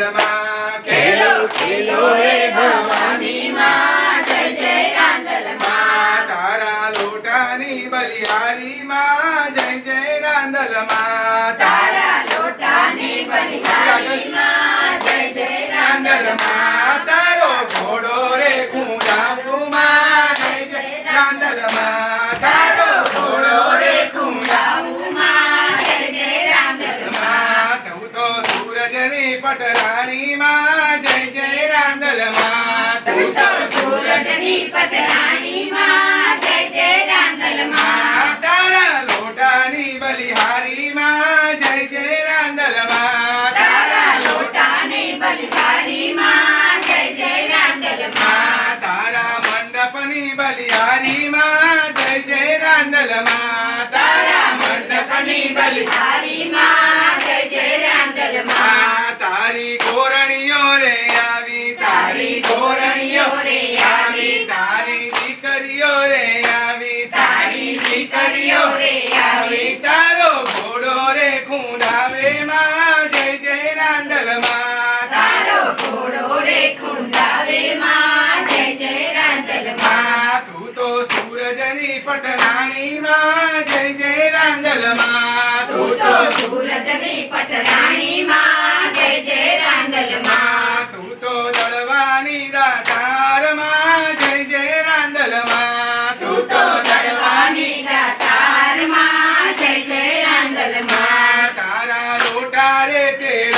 జగన్మాత మా కేలో కేలో రే భవానీ మా. జయ జయ రాందల తారా లోటాని బలిహారి మా. జయ జయ రాందల మా. पटरानी माँ जय जय रांदल माँ तू तो सूरजनी पटरानी माँ जय जय रांदल माँ तारा लोटानी बलिहारी माँ जय जय रांदल माँ तारा लोटानी बलिहारी माँ जय जय रांदल माँ तारा मंडपनी बलिहारी माँ પટરાણી માં જય જય રાંદલમાં તું તો સૂરજની પટરાણી માં જય જય રાંદલમાં તું તો દળવાની દાતારમાં જય જય રાંદલમાં તું તો દળવાની દાતારમાં જય જય રાંદલમાં તારા લોટા રે તેડા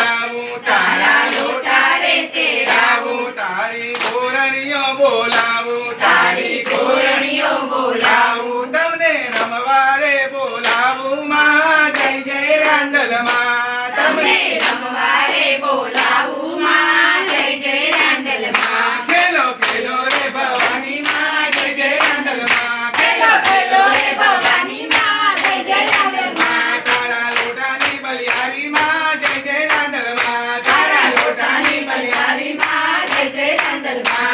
del.